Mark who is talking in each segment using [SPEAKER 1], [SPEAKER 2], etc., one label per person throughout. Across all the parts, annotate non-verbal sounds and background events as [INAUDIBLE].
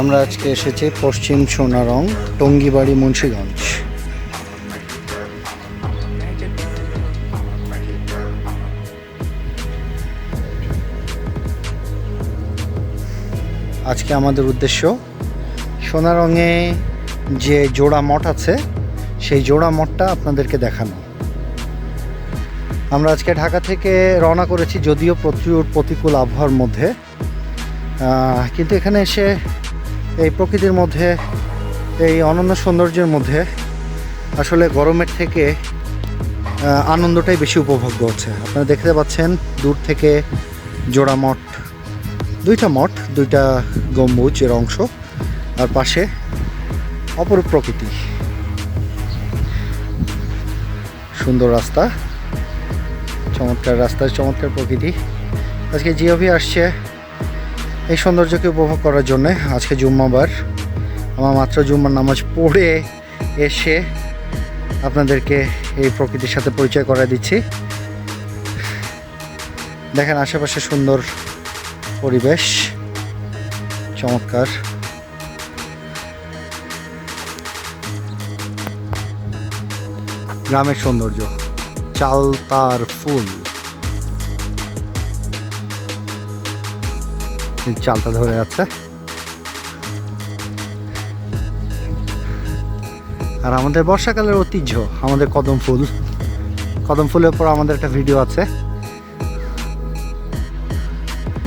[SPEAKER 1] আমরা আজকে এসেছি পশ্চিম সোনারং, টঙ্গিবাড়ি, মুন্সীগঞ্জ। আজকে আমাদের উদ্দেশ্য সোনারঙে যে জোড়া মঠ আছে, সেই জোড়া মঠটা আপনাদেরকে দেখানো। আমরা আজকে ঢাকা থেকে রওনা করেছি যদিও প্রচুর প্রতিকূল আবহাওয়ার মধ্যে কিন্তু এখানে এসে এই প্রকৃতির মধ্যে, এই অনন্য সৌন্দর্যের মধ্যে আসলে গরমের থেকে আনন্দটাই বেশি উপভোগ্য হচ্ছে। আপনারা দেখতে পাচ্ছেন, দূর থেকে জোড়া মঠ, দুইটা মঠ, দুইটা গম্বুজের অংশ, আর পাশে অপরূপ প্রকৃতি। সুন্দর রাস্তা, চমৎকার রাস্তার চমৎকার প্রকৃতি। আজকে জিওভি আসছে এই সৌন্দর্যকে উপভোগ করার জন্য আজকে জুম্মাবার। আমার মাত্র জুম্মার নামাজ পড়ে এসে আপনাদেরকে এই প্রকৃতির সাথে পরিচয় করে দিচ্ছি। দেখেন আশেপাশে সুন্দর পরিবেশ, চমৎকার। গ্রামের সৌন্দর্য, চাল, তার, ফুল। চালটা ধরে যাচ্ছে আর আমাদের বর্ষাকালের ঐতিহ্য, আমাদের কদম ফুল। কদম ফুলের পর আমাদের একটা ভিডিও আছে।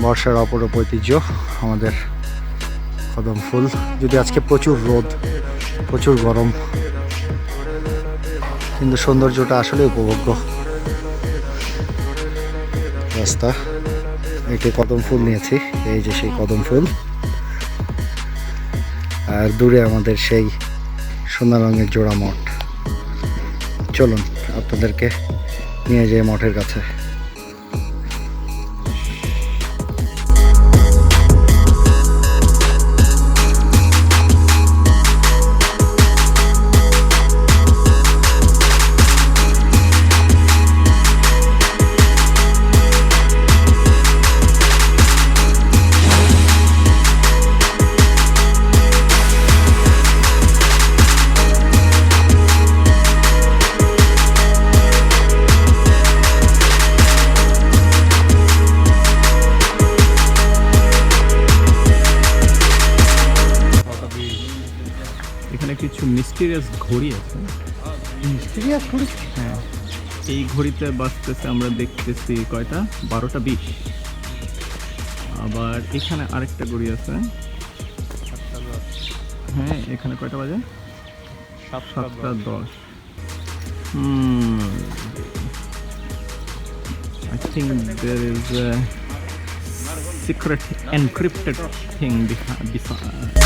[SPEAKER 1] বর্ষার অপরূপ ঐতিহ্য, আমাদের কদম ফুল। যদি আজকে প্রচুর রোদ, প্রচুর গরম, কিন্তু সৌন্দর্যটা আসলে উপভোগ্য। রাস্তা। একটি কদম ফুল নিয়েছি, এই যে সেই কদম ফুল। আর দূরে আমাদের সেই সোনা রঙের জোড়া মঠ। চলুন, আপনাদেরকে নিয়ে যাই মঠের কাছে।
[SPEAKER 2] কিছু মিস্টিরিয়াস ঘড়ি আছে। মিস্টিরিয়াস ঘড়ি? হ্যাঁ। এই ঘড়িতে বাজতেছে আমরা দেখতেছি কয়টা? বারোটা বিশ। আবার এখানে আরেকটা ঘড়ি আছে। হ্যাঁ এখানে কয়টা বাজে? সাতটা দশ। Hmm. I think there is a secret encrypted thing behind. behind.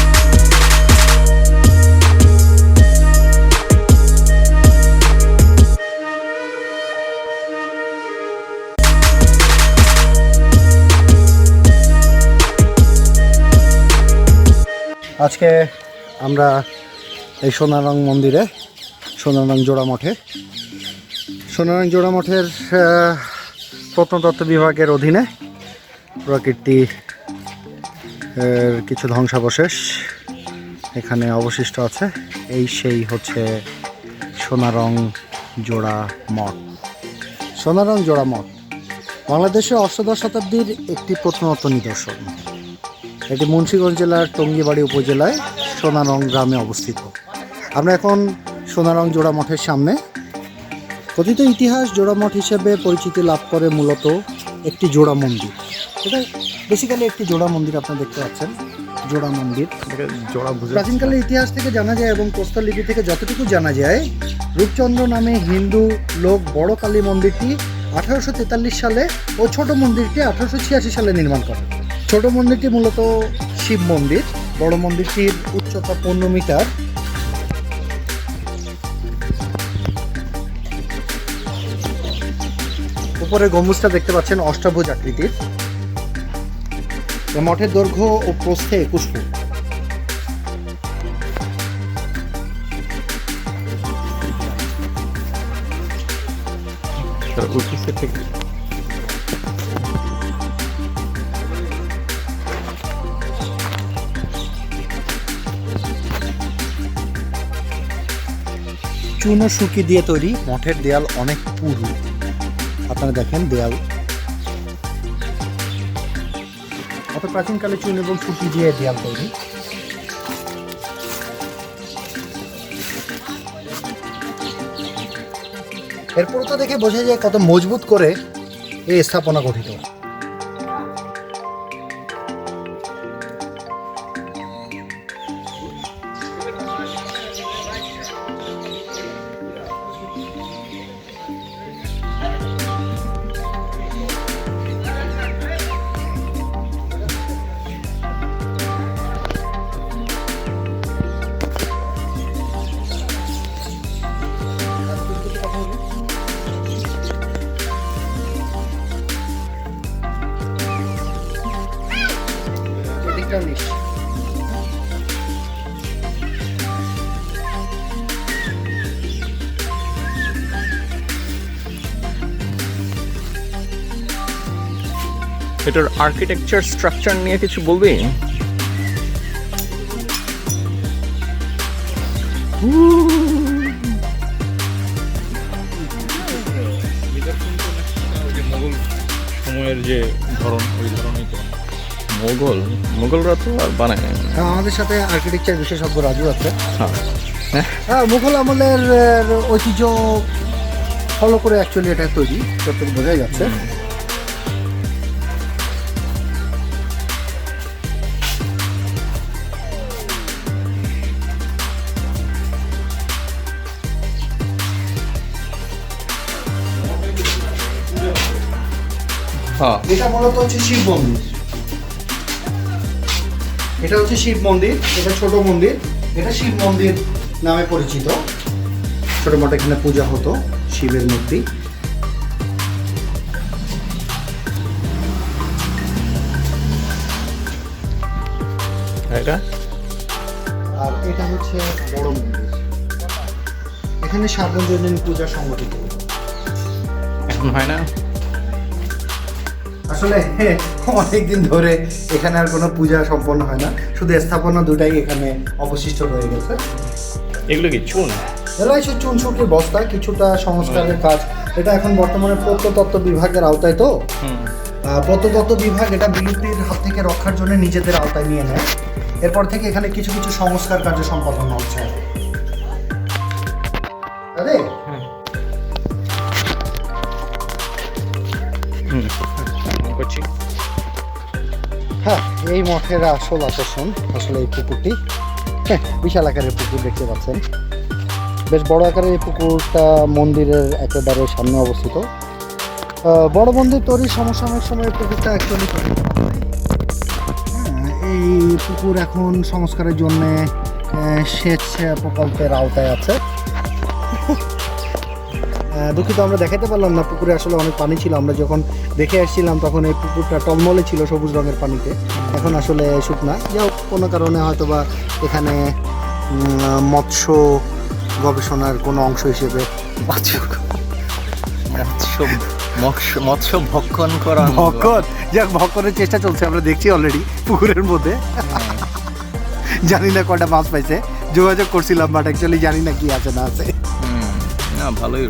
[SPEAKER 1] আজকে আমরা এই সোনারং মন্দিরে, সোনারং জোড়া মঠে, সোনারং জোড়া মঠের প্রত্নতত্ত্ব বিভাগের অধীনে প্রকৃতি কিছু ধ্বংসাবশেষ এখানে অবশিষ্ট আছে। এই সেই হচ্ছে সোনারং জোড়া মঠ। সোনারং জোড়া মঠ বাংলাদেশের অষ্টাদশ শতাব্দীর একটি প্রত্নতত্ত্ব নিদর্শন। এটি মুন্সীগঞ্জ জেলার টঙ্গিবাড়ি উপজেলায় সোনারং গ্রামে অবস্থিত। আমরা এখন সোনারং জোড়া মঠের সামনে। কথিত ইতিহাস জোড়া মঠ হিসেবে পরিচিতি লাভ করে মূলত একটি জোড়া মন্দির। এটা বেসিক্যালি একটি জোড়া মন্দির আপনারা দেখতে পাচ্ছেন। জোড়া মন্দির।
[SPEAKER 2] জোড়া
[SPEAKER 1] প্রাচীনকালের ইতিহাস থেকে জানা যায় এবং লিপি থেকে যতটুকু জানা যায় রূপচন্দ্র নামে হিন্দু লোক বড় কালী মন্দিরটি আঠারোশো তেতাল্লিশ সালে ও ছোট মন্দিরটি আঠারোশো ছিয়াশি সালে নির্মাণ করেন। ছোট মন্দিরটি মূলত শিব মন্দির, বড় মন্দিরটির উচ্চতা পনেরো মিটার। উপরে গম্বুজটা দেখতে পাচ্ছেন অষ্টাভুজ আকৃতির। মঠের দৈর্ঘ্য ও প্রস্থে একুশ ফুট।
[SPEAKER 2] উঠেছে
[SPEAKER 1] চুন শুকি দিয়ে তৈরি মঠের দেয়াল অনেক পুরু আপনারা দেখেন দেয়াল। অত প্রাচীনকালে চুন এবং শুকি দিয়ে দেয়াল তৈরি। এরপর তো দেখে বোঝা যায় কত মজবুত করে এই স্থাপনা গঠিত। নিস
[SPEAKER 2] এটার আর্কিটেকচার স্ট্রাকচার নিয়ে কিছু বলবি?
[SPEAKER 3] মোগল সময়ের যে ধরন ওই ধরনই তো।
[SPEAKER 2] মোগল মোগলরা তো আর বানায় হ্যাঁ,
[SPEAKER 1] আমাদের সাথে আর্কিটেকচার বিশেষজ্ঞ রাজু আছে।
[SPEAKER 2] হ্যাঁ।
[SPEAKER 1] হ্যাঁ। মুঘল আমলের ঐতিহ্য ফলো করে অ্যাকচুয়ালি এটা তৈরি যতটুকু বোঝাই যাচ্ছে।
[SPEAKER 2] হ্যাঁ।
[SPEAKER 1] এটা মূলত হচ্ছে শিব মন্দির। এটা হচ্ছে শিব মন্দির এটা ছোট মন্দির এটা শিব মন্দির নামে পরিচিত। ছোট মোটো এখানে পূজা হতো শিবের মূর্তি।
[SPEAKER 2] এটা?
[SPEAKER 1] আর এটা হচ্ছে বড় মন্দির। এখানে সার্বজনীন পূজা সংগঠিত।
[SPEAKER 2] এখন হয় না?
[SPEAKER 1] আসলে [LAUGHS] অনেকদিন ধরে এখানে আর কোনো পূজা সম্পন্ন হয় না। শুধু স্থাপনা দুটাই এখানে অবশিষ্ট রয়ে গেছে।
[SPEAKER 2] এগুলো কি চুন?
[SPEAKER 1] এরা এসে চুনসুটির বস্তা কিছুটা সংস্কারের কাজ। এটা এখন বর্তমানে প্রত্নতত্ত্ব বিভাগের আওতায় তো। প্রত্নতত্ত্ব বিভাগ এটা বিলুপ্তির হাত থেকে রক্ষার জন্য নিজেদের আওতায় নিয়ে নেয়। এরপর থেকে এখানে কিছু কিছু সংস্কার কার্য সম্পাদন হচ্ছে। আরে! হ্যাঁ এই মঠের আসল আকর্ষণ আসলে এই পুকুরটি। হ্যাঁ বিশাল আকারের পুকুর দেখতে পাচ্ছেন। বেশ বড় আকারের এই পুকুরটা মন্দিরের একেবারে সামনে অবস্থিত। বড় মন্দির তৈরির সমসাময়িক সময়ে পুকুরটা অ্যাকচুয়ালি এই পুকুর এখন সংস্কারের জন্যে সেচ প্রকল্পের আওতায় আছে। দুঃখিত আমরা দেখাতে পারলাম না পুকুরে আসলে অনেক পানি ছিল। আমরা যখন দেখে আসছিলাম তখন এই পুকুরটা টলমলে ছিল সবুজ রঙের পানিতে। এখন আসলে শুকনা। যাই হোক কোনো কারণে হয়তো বা এখানে মৎস্য গবেষণার কোনো অংশ হিসেবে
[SPEAKER 2] মৎস্য মৎস্য মৎস্য ভক্ষণ করা
[SPEAKER 1] ভক্ষণ? যাক ভক্ষণের চেষ্টা চলছে আমরা দেখছি অলরেডি পুকুরের মধ্যে। জানি না কটা মাছ পাইছে। যোগাযোগ করছিলাম বাট অ্যাকচুয়ালি জানি না কি আছে না আছে।
[SPEAKER 2] না ভালোই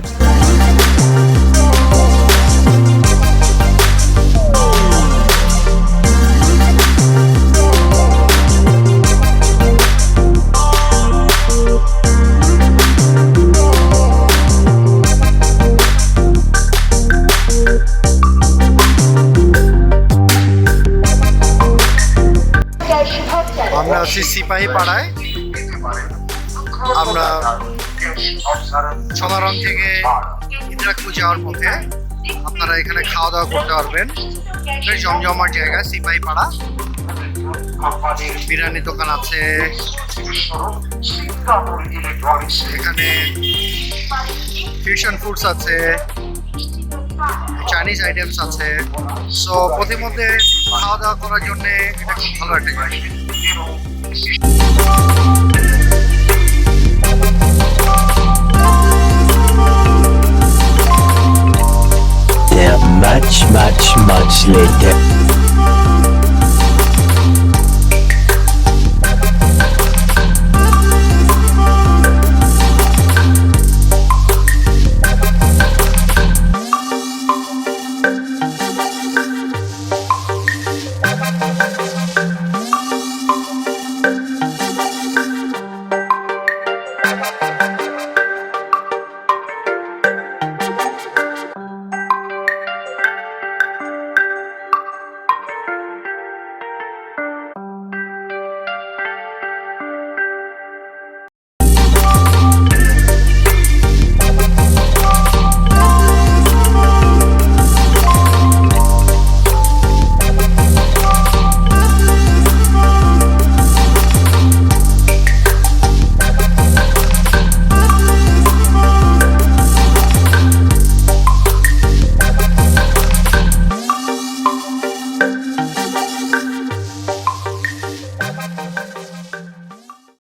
[SPEAKER 1] আমরা আছি সিপাহী পাড়ায়। আমরা সোনারং থেকে ইন্দিরাপুর যাওয়ার পথে আপনারা এখানে খাওয়া দাওয়া করতে পারবেন। জমজমার জায়গা সিপাহী পাড়া বিরিয়ানি দোকান আছে। এখানে ফিউশন ফুডস আছে। চাইনিজ আইটেমস আছে। সো প্রতিমধ্যে খাওয়া দাওয়া করার জন্য এটা খুব ভালো একটা জায়গা।
[SPEAKER 4] match match match later